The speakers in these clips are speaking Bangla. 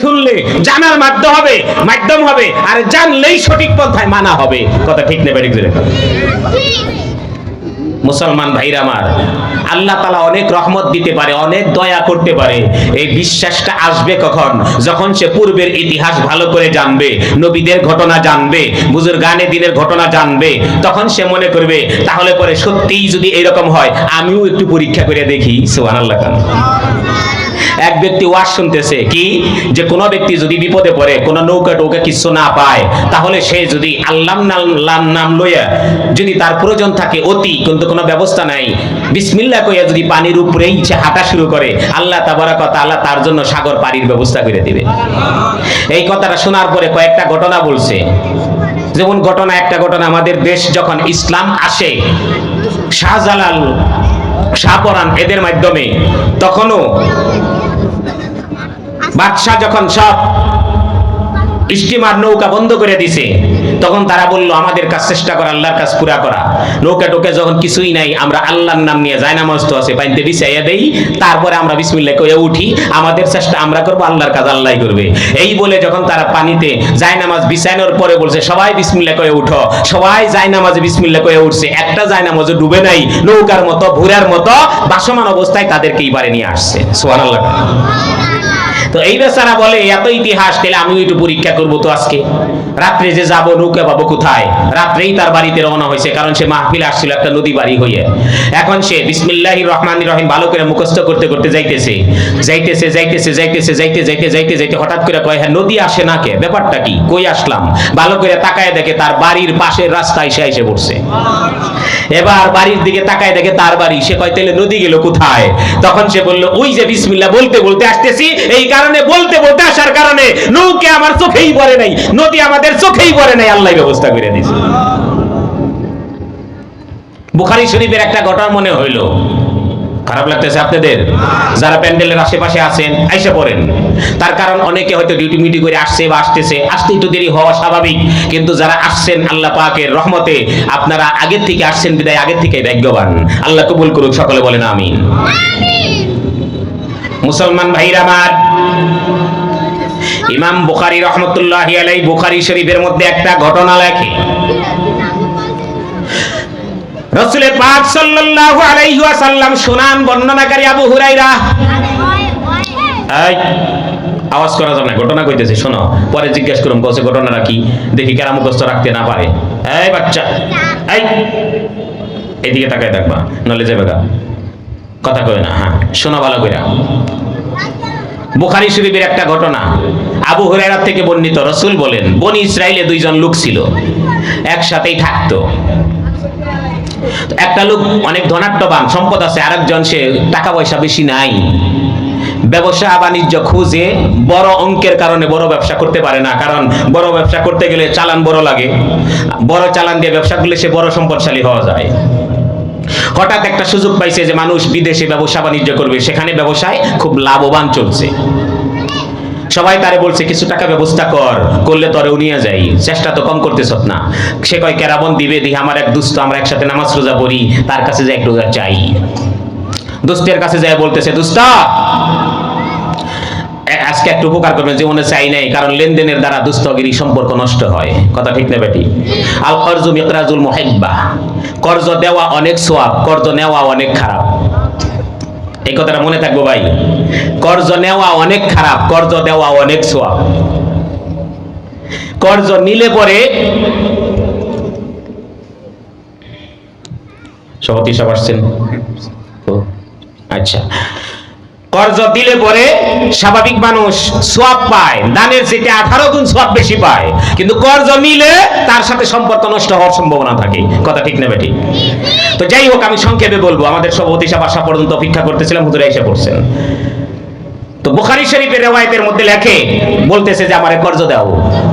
শুনলে জানার মাধ্যম হবে মাধ্যম হবে, আর জানলেই সঠিক পন্থায় মানা হবে। কথা ঠিক নেবে মুসলমান ভাইরা আমার, আল্লাহ তালা অনেক রহমত দিতে পারে, অনেক দয়া করতে পারে। এই বিশ্বাসটা আসবে কখন? যখন সে পূর্বের ইতিহাস ভালো করে জানবে, নবীদের ঘটনা জানবে, বুজুর্গানে দিনের ঘটনা জানবে, তখন সে মনে করবে, তাহলে পরে সত্যিই যদি এরকম হয়, আমিও একটু পরীক্ষা করে দেখি। সোহান আল্লাহ খান এক ব্যক্তি ওয়াজ শুনতেছে কি? যে কোনো ব্যক্তি যদি বিপদে পড়ে, কোনো নৌকা টৌকা কিছু না পায়, তাহলে সে যদি আল্লাহ নাম লইয়া যদি তার প্রয়োজন থাকে অতি, কিন্তু কোনো ব্যবস্থা নাই, বিসমিল্লা কইয়া যদি পানির উপরে ইচ্ছে হাঁটা শুরু করে, আল্লাহ তাবারা কথা আল্লাহ তার জন্য সাগর পানির ব্যবস্থা করে দিবে। এই কথাটা শোনার পরে কয়েকটা ঘটনা বলছে। যেমন ঘটনা, একটা ঘটনা, আমাদের দেশ যখন ইসলাম আসে, শাহজালাল শাহপরান এদের মাধ্যমে, তখনও বাদশাহ যখন সব স্টিমার নৌকা বন্ধ করে দিছে, তখন তারা বলল, আমাদের কাজ চেষ্টা করা, আল্লাহর কাজ পুরা করা। নৌকা টোকে যখন কিছুই নাই, আমরা আল্লাহর নাম নিয়ে আছে বিছাইয়া দেই, তারপরে আমরা উঠি, আমাদের চেষ্টা আমরা করব, আল্লাহর কাজ আল্লাহ করবে। এই বলে যখন তারা পানিতে যায় নামাজ বিছানোর পরে বলছে, সবাই বিসমিল্লাহ কয়ে উঠো। সবাই যায় নামাজে বিসমিল্লাহ কয়ে উঠছে, একটা যায় নামাজে ডুবে নাই, নৌকার মতো ভুরার মতো বাসমান অবস্থায় তাদেরকে এইবারে নিয়ে আসছে। আল্লাহ তো এই বেচারা বলে, এত ইতিহাস তাহলে আমি একটু পরীক্ষা করব তো আজকে। রাত্রে যে যাব, নৌকা পাবো কোথায়? রাত্রেই তার বাড়িতে রওনা হয়েছে, কারণ সে মাহফিল আসছিল একটা নদী বাড়ি হয়ে। এখন সে বিসমিল্লাহির রহমানির রহিম ভালো করে মুখস্থ করতে করতে যাইতেছে। যাইতেছে যাইতেছে যাইতেছে, যাইতে যাইতে যাইতে যাইতে হঠাৎ করে কয় হ্যাঁ নদী আসে না কে? ব্যাপারটা কি? কই আসলাম? ভালো করে তাকায় দেখে তার বাড়ির পাশের রাস্তায় সে এসে পড়ছে। এবার বাড়ির দিকে তাকায় দেখে তার বাড়ি। সে কয় তাহলে নদী গেল কোথায়? তখন সে বলল, ওই যে বিসমিল্লাহ, বলতে বলতে আসতেছি। এই কারণে বলতে বলতে আসার কারণে নৌকে আমার চোখেই পড়ে নাই, নদী আমাদের চোখেই পড়ে নাই আল্লাহ ব্যবস্থা করে দিয়েছে। বুখারি শরীফের একটা ঘটনা মনে হইল। খারাপ লাগতেছে আপনাদের? যারা প্যান্ডেলের আশেপাশে আছেন আইসা পড়েন। তার কারণ অনেকে হয়তো ডিউটি মিউটি করে আসছে বা আসতেছে। আসতেই তো দেরি হওয়া স্বাভাবিক। কিন্তু যারা আসছেন আল্লাহ পাকের রহমতে আপনারা আগের থেকে আসছেন বিদায় আগের থেকে ভাগ্যবান। আল্লাহ কবুল করুক সকলে বলেন আমি মুসলমান ভাইরা আমার ইমাম বুখারী রহমতুল্লাহ আলাই বুখারী শরীফের মধ্যে একটা ঘটনা লেখে। রসুলের পাক সাল্লাল্লাহু আলাইহি ওয়াসাল্লাম শুনান বর্ণনাকারী আবু হুরাইরা আওয়াজ করা যাবে না, ঘটনা কইতেছে, শোনো। পরে জিজ্ঞেস করুন কসে ঘটনাটা কি? দেখি কেরা মুখস্থ রাখতে না পারে। এই বাচ্চা, এই। এদিকে তাকায় দেখবা, নলে যাবে গা। কথা কয় না হ্যাঁ শোনো ভালো কইরা। বুখারী শরীফের একটা ঘটনা। আবু হুরায়রা থেকে বর্ণিত, রসুল বলেন, বনি ইসরায়েলে দুইজন লোক ছিল। একসাথেই থাকতো। একটা লোক অনেক ধনাট্যবান সম্পদ আছে, আরেকজন সে টাকা পয়সা বেশি নাই। ব্যবসা বাণিজ্য খুঁজে বড় অঙ্কের কারণে বড় ব্যবসা করতে পারে না, কারণ বড় ব্যবসা করতে গেলে চালান বড় লাগে। বড় চালান দিয়ে ব্যবসা করলে সে বড় সম্পদশালী হওয়া যায়। হঠাৎ একটা সুযোগ পাইছে যে মানুষ বিদেশে ব্যবসা বাণিজ্য করবে, সেখানে ব্যবসায় খুব লাভবান চলছে। সবাই তারে বলছে, কিছু টাকা ব্যবস্থা কর, করলে তরে উনিয়া যাই। চেষ্টা তো কম করতেছ না। সে কয়, কেরাবন দিবে দিই আমার এক দুস্থ আমরা একসাথে নামাজ রোজা পড়ি, তার কাছে যাই, একটু চাই দুস্তের কাছে যায় বলতেছে, দুস্তা আজকে একটু উপকার করবেন জীবনে চাই নাই, কারণ লেনদেনের দ্বারা দুস্থগিরি সম্পর্ক নষ্ট হয়। কথা ঠিক না বেটি আল কর্জ মিকরাজুল মুহিব্বা কর্জ দেওয়া অনেক সোয়াব কর্জ নেওয়া অনেক খারাপ। এই কথাটা মনে থাকব ভাই। কর্জ নেওয়া অনেক খারাপ, কর্জ দেওয়া অনেক সোয়া কর্জ নিলে পরে সভাপতি সব আসছেন। আচ্ছা। কর্জ দিলে পরে স্বাভাবিক মানুষ সোয়াব পায়, দানের চেয়ে আঠারো গুণ সোয়াব বেশি পায়। কিন্তু কর্জ নিলে তার সাথে সম্পর্ক নষ্ট হওয়ার সম্ভাবনা থাকে। কথা ঠিক না বেটি তো যাই হোক, আমি সংক্ষেপে বলব, আমাদের সভাপতি সাহেব আসা পর্যন্ত অপেক্ষা করতেছিলাম, হুজুরা এসে পড়ছেন। তো বুখারী শরীফের রেওয়ায়তের মধ্যে লেখে, বলতেছে যে আমারে কর্জ দাও।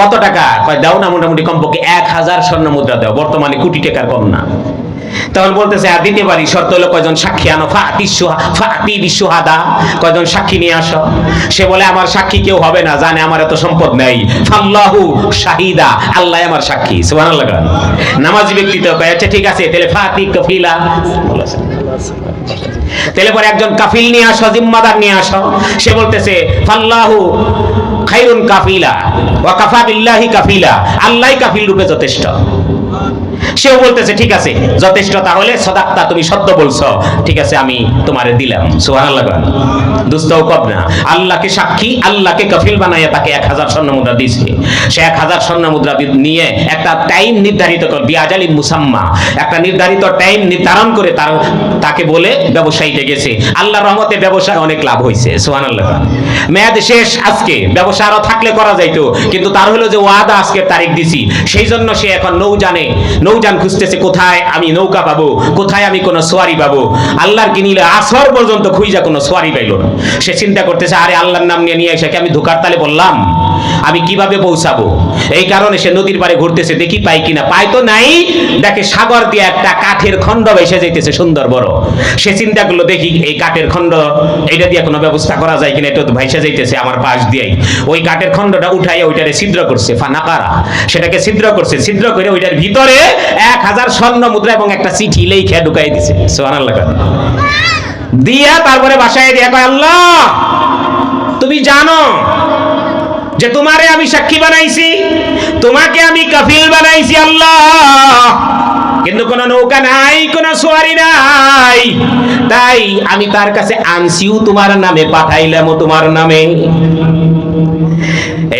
কত টাকা? দাও না, মোটামুটি কমপক্ষে এক হাজার স্বর্ণ মুদ্রা দাও। বর্তমানে কোটি টাকার কম না। তখন বলতেছে, আর দিতে পারি শর্ত হলো কয়জন সাক্ষী আনো? ফাতি বিশ্বহাদা কয়জন সাক্ষী নিয়ে আসো? সে বলে, আমার সাক্ষী কেউ হবে না, জানে আমার এত সম্পদ নেই। ফাল্লাহু শাহিদা, আল্লাহ আমার সাক্ষী। সুবহানাল্লাহ গান নামাজি ব্যক্তি তো কয় আচ্ছা ঠিক আছে, তাহলে ফাতি কফিলা। তাহলে পরে একজন কাফিল নিয়ে আসো, জিম্মাদার নিয়ে আসো। সে বলতেছে, ফাল্লাহু খাইরুন কাফিলা, ওয়া কাফা বিল্লাহি কাফিলা। আল্লাহই কাফিল রূপে যথেষ্ট। সেও বলতেছে, ঠিক আছে যথেষ্ট তাহলে সদাক্তা তুমি সত্য বলছো। ঠিক আছে, আমি তোমারে দিলাম। সুবহানাল্লাহ। দুস্তও কব না। আল্লাহকে সাক্ষী, আল্লাহকে কফিল বানাইয়া তাকে এক হাজার স্বর্ণ মুদ্রা দিছে সে এক হাজার স্বর্ণ মুদ্রা নিয়ে একটা টাইম নির্ধারিত কর, বিয়াজালি মুসাম্মা, একটা নির্ধারিত টাইম নির্ধারণ করে তার, তাকে বলে ব্যবসায়ীতে গেছে। আল্লাহর রহমতে ব্যবসায় অনেক লাভ হয়েছে সুবহানাল্লাহ মেয়াদ শেষ আজকে, ব্যবসা আরও থাকলে করা যাইতো, কিন্তু তার হলো যে ওয়াদা আজকে তারিখ দিছি। সেই জন্য সে এখন নৌজানে নৌজান খুঁজতেছে, কোথায় আমি নৌকা পাবো? কোথায় আমি কোনো সোয়ারি পাবো? আল্লাহর কি নিলে আসর পর্যন্ত খুঁজা কোনো সোয়ারি পাইল না। সে চিন্তা করতেছে, আরে আল্লাহর নাম নিয়ে নিয়ে এসে আমি ধোকার তালে বললাম আমি কীভাবে পৌঁছাবো? এই কারণে সে নদীর পাড়ে ঘুরতেছে, দেখি পাই কিনা পাই তো নাই, দেখে সাগর দিয়ে একটা কাঠের খণ্ড ভেসে যাইতেছে সুন্দর বড়। সে চিন্তা করল, দেখি এই কাঠের খণ্ড এটা দিয়ে কোনো ব্যবস্থা করা যায় কিনা, এটা তো ভাইসা যাইতেছে আমার পাশ দিয়েই। ওই কাঠের খণ্ডটা উঠাইয়া ওইটারে ছিদ্র করছে, ফানাকারা। সেটাকে ছিদ্র করছে, ছিদ্র করে ওইটার ভিতরে এক হাজার স্বর্ণ মুদ্রা এবং একটা চিঠি লেখা ঢুকাই দিছে। সোহানাল্লাহ দিয়া তারপরে বাসায় দিয়া কয়, আল্লাহ, তুমি জানো যে তোমারে আমি সাক্ষী বানাইছি, তোমাকে আমি কাফিল বানাইছি, আল্লাহ। কিন্তু কোন নৌকা নাই, কোন সোয়ারি নাই। তাই আমি তার কাছে আনছিও তোমার নামে, পাঠাইলামও তোমার নামে।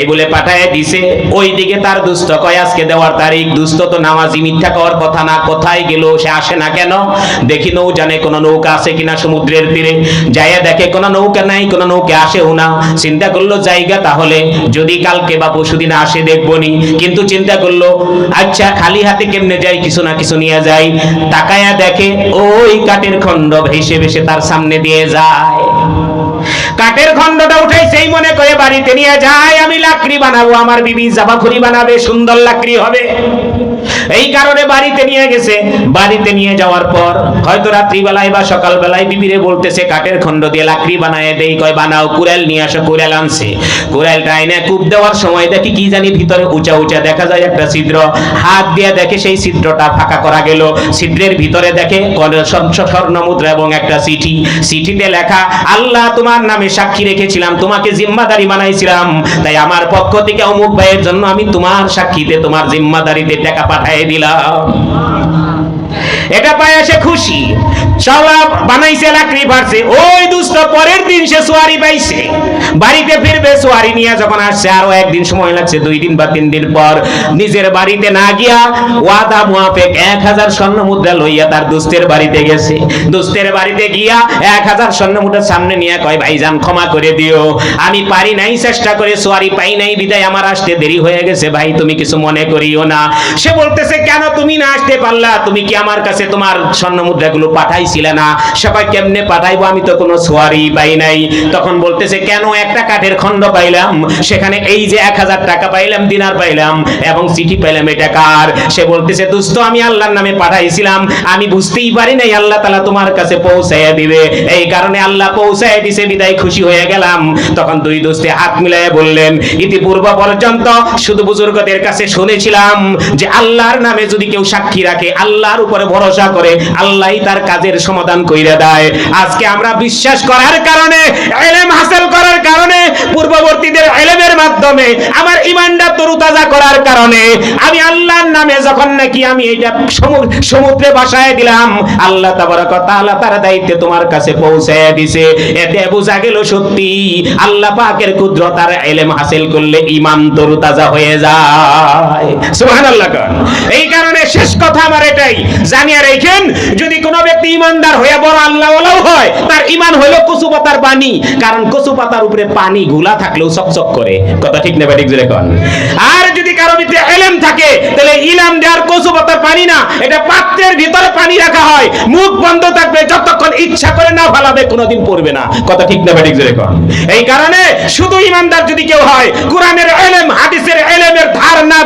এই বলে পাঠায় দিছে ওই দিকে তার দুস্থ কয়? আজকে দেওয়ার তারিখ। দুস্থ তো নামাজি মিথ্যা কওয়ার কথা না। কোথায় গেল? সে আসে না কেন? দেখি নৌ জানে কোন নৌকা আছে কিনা সমুদ্রের তীরে। যাইয়া দেখে কোন নৌকা নাই, কোন নৌকা আসেও না। চিন্তা করল, জায়গা তাহলে যদি কালকে বা পরশুদিন আসে দেখবনি। কিন্তু চিন্তা করল আচ্ছা খালি হাতে কেমনে যাই? কিছু না কিছু নিয়ে যাই। তাকায়া দেখে ওই কাঠের খণ্ড ভেসে ভেসে তার সামনে দিয়ে যায়। কাঠের খণ্ডটা উঠাই সেই মনে করে বাড়িতে নিয়ে যায়, আমি লাকড়ি বানাবো, আমার বিবি জাবাখুরি বানাবে, সুন্দর লাকড়ি হবে। এই কারণে বাড়িতে নিয়ে গেছে। বাড়িতে নিয়ে যাওয়ার পর হয়তো রাত্রিবেলায় বা সকালবেলায় বিবিরে বলতেছে, কাঠের খণ্ড দিয়ে লাকড়ি বানায় দেই। কয়, বানাও, কুড়াল নিয়ে আসো, কুড়াল আনছে। কুড়ালটা এনে কূপ দেওয়ার সময় দেখি কি জানি ভিতরে উঁচা উঁচা দেখা যায় একটা ছিদ্র। হাত দিয়ে দেখে সেই ছিদ্রটা ফাঁকা করা গেল। ছিদ্রের ভিতরে দেখে স্বর্ণ মুদ্রা এবং একটা চিঠি। চিঠিতে লেখা, আল্লাহ তোমার নামে সাক্ষী রেখেছিলাম, তোমাকে জিম্মাদারি বানাইছিলাম। তাই আমার পক্ষ থেকে অমুক ভাইয়ের জন্য আমি তোমার সাক্ষীতে, তোমার জিম্মাদারিতে টাকা পাঠিয়ে দিলাম। এটা পায় সে খুশি। সলা বানাইছে লাকড়ি পারছে ওই দুষ্ট পরের দিন সে সোয়ারি পাইছে। বাড়িতে ফিরবে, সোয়ারি নিয়ে যখন আসছে আরও একদিন সময় লাগছে, দুই দিন বা তিন দিন পর নিজের বাড়িতে না গিয়া ওয়াদা মুআফিক এক হাজার স্বর্ণ মুদ্রা লইয়া তার দুস্তের বাড়িতে গেছে। দুস্তের বাড়িতে গিয়া এক হাজার স্বর্ণ মুদ্রা সামনে নিয়ে কয় ভাইজান ক্ষমা করে দিও। আমি পারি নাই, চেষ্টা করে সোয়ারি পাই নাই, বিদায় আমার আসতে দেরি হয়ে গেছে, ভাই, তুমি কিছু মনে করিও না। সে বলতেছে, কেন তুমি না আসতে পারলা? তুমি কি আমার কাছে তোমার স্বর্ণ মুদ্রাগুলো পাঠাইছিলে না। সবাই কেমনে পাঠাইবো? আমি তো কোনো সোয়ারি পাই নাই। তখন বলতেছে, কেন একটা কাঠের খণ্ড পাইলাম? সেখানে এই যে এক হাজার টাকা পাইলাম, দিনার পাইলাম এবং চিঠি পাইলাম, এটা কার? সে বলতেছে দুস্থ আমি আল্লাহর নামে পাঠাইছিলাম। আমি বুঝতেই পারি নাই, আল্লাহ তালা তোমার কাছে পৌঁছাইয়া দিবে। এই কারণে আল্লাহ পৌঁছাইয়া দিছে, বিদায় খুশি হয়ে গেলাম। তখন দুই দোস্তে হাত মিলাইয়া বললেন, ইতিপূর্ব পর্যন্ত শুধু বুজুর্গদের কাছে শুনেছিলাম যে আল্লাহর নামে যদি কেউ সাক্ষী রাখে, আল্লাহর উপরে ভরসা করে আল্লাহই তার কাজের সমাধান কইরা দেয়। আজকে আমরা বিশ্বাস করার কারণে, এলেম হাসিল করার কারণে, পূর্ববর্তীদের এলেমের মাধ্যমে, আমার ইমানটা তরুতাজা করার কারণে, আমি আল্লাহর নামে যখন নাকি আমি এটা সমুদ্রে বাসায় দিলাম, আল্লাহ তাবারক তাআলা তার দায়িত্বে তোমার কাছে পৌঁছায় দিছে। এতে বোঝা গেল সত্যি, আল্লাহ পাকের কুদরত আর এলেম হাসিল করলে ঈমান তরুতাজা হয়ে যায়। সুবহানাল্লাহ এই কারণে শেষ কথা আমার এটাই জানিয়ে রেখেন। যদি কোনো ব্যক্তি ইমানদার হয়ে বড় আল্লাহ হয়, তার ইমান হলো কচু পাতার পানি কারণ কচু পাতার উপরে পানি গুলা থাকলেও চকচক করে। কথা ঠিক না ব্যাটিক জুড়ে কন? আর যদি কারও ভিতরে এলেম থাকে, তাহলে ইলাম দেওয়ার কচু পাতার পানি না, এটা পাত্রের ভিতরে পানি রাখা হয়। মুখ বন্ধ থাকবে, যতক্ষণ ইচ্ছা করে না ফালাবে, কোনোদিন পড়বে না। কথা ঠিক না ব্যাটিক জুড়ে কন? এই কারণে শুধু ইমানদার যদি কেউ হয়, কোরআনের এলেম, হাদিসের এলেমের ধার না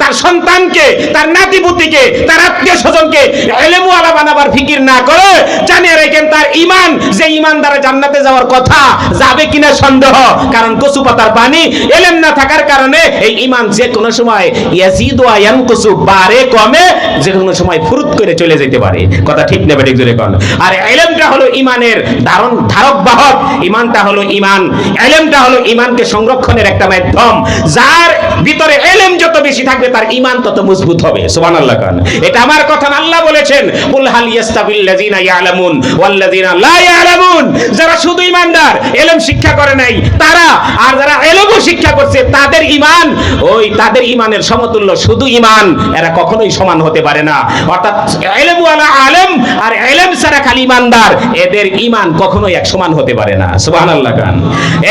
তার সন্তানকে, তার নাতিপুতিকে, তার আত্মীয় স্বজনকে এলেমওয়ালা বানাবার ফিকির না করে জানিয়ে রেখেন তার ইমান যে ইমান দ্বারা জান্নাতে যাওয়ার কথা যাবে কিনা সন্দেহ। কারণ কচু পাতার পানি এলেম না থাকার কারণে এই ইমান যে কোনো সময় ইয়াজিদু ওয়া ইয়ানকুসু বাড়ে কমে যে কোনো সময় ফুরুত করে চলে যেতে পারে। কথা ঠিক নেবে ঠিক জোরে কোন। আর এলেমটা হলো ইমানের ধারণ, ধারক বাহক। ইমানটা হলো ইমান এলেমটা হলো ইমানকে সংরক্ষণের একটা মাধ্যম। যার ভিতরে এলেম যত বেশি থাকবে, তার ইমান তত মজবুত হবে। সুবহানাল্লাহ খান এটা আমার কথা আল্লাহ বলেছেন, কুল হাল ইয়াস্তাবিল লাযিনা ইয়ালামুন ওয়াল লাযিনা লা ইয়ালামুন। যারা শুধু ইমানদার এলেম শিক্ষা করে নাই, তারা, আর যারা এলেমও শিক্ষা করছে, তাদের ইমান ওই তাদের ইমানের সমতুল্য শুধু ইমান এরা কখনোই সমান হতে পারে না। অর্থাৎ এলেম ওয়ালা আলেম, আর এলেম ছাড়া খালি ইমানদার এদের ইমান কখনোই এক সমান হতে পারে না। সুবহানাল্লাহ খান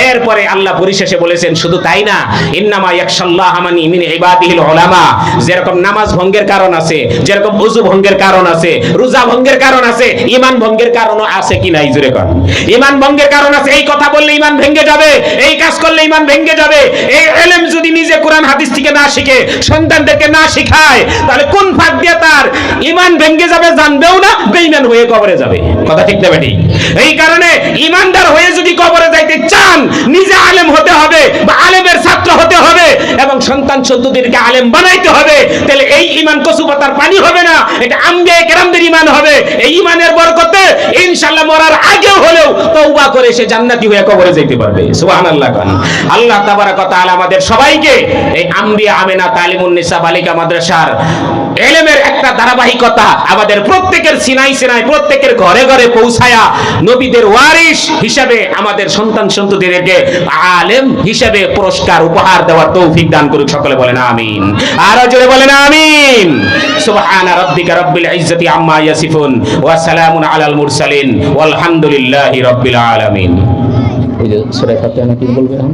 এরপরে আল্লাহ পরিশেষে বলেছেন, শুধু তাই না, ইন্নামা ইয়াকশাল্লাহ মানি মিন ইবাদিহিল উলামা যেরকম নামাজ ভঙ্গের কারণ আছে, যেরকম ওযু ভঙ্গের কারণ আছে, রোজা ভঙ্গের কারণ আছে, ঈমান ভঙ্গের কারণও আছে কি নাই জুরে কোন? ঈমান ভঙ্গের কারণ আছে, এই কথা বললে ঈমান ভেঙে যাবে, এই কাজ করলে ঈমান ভেঙে যাবে, এই ইলম যদি নিজে কোরআন হাদিস থেকে না শিখে, সন্তানদেরকে না শিখায়, তাহলে কোন ফাঁক দিয়ে তার ঈমান ভেঙে যাবে জানবেও না, বেঈমান হয়ে কবরে যাবে? কথা ঠিক না বেটি? এই কারণে ইমানদার হয়ে যদি কবরে যাইতে চান, নিজে আলেম হতে হবে, বা আলেমের ছাত্র হতে হবে সন্তান সন্ততিদেরকে আলেম বানাইতে হবে, তাহলে এই ইমান কচু পাতার পানি হবে না, এটা আম্বে কেরামদের ইমান হবে। এই ইমানের বরকতে ইনশাআল্লাহ মরার আগেও হলেও তওবা করে সে জান্নাতি হয়ে কবরে যেতে পারবে। সুবহানাল্লাহ কান। আল্লাহ তাবারাক ওয়া তাআলা আমাদের সবাইকে এই আম্বিয়া আমেনা তালিমুন নিসা বালিকা মাদ্রাসার এলেমের একটা ধারাবাহিকতা আমাদের প্রত্যেকের সিনাই সিনাই প্রত্যেকের ঘরে ঘরে পৌঁছায়া নবীদের ওয়ারিশ হিসাবে আমাদের সন্তান সন্ততিদেরকে আলেম হিসাবে পুরস্কার উপহার দেওয়ার তৌফিক দান করুক সকলে বলেন আমিন। আরও জোরে বলেন আমিন। সুবহানা রাব্বিকা রাব্বিল ইজ্জতি আম্মা ইয়াসিফুন ওয়া সালামুন আলাল মুরসালিন। ওয়ালহামদুলিল্লাহি রাব্বিল আলামিন। ওই যে সূরা ফাতিহা নাকি বলবে এখন?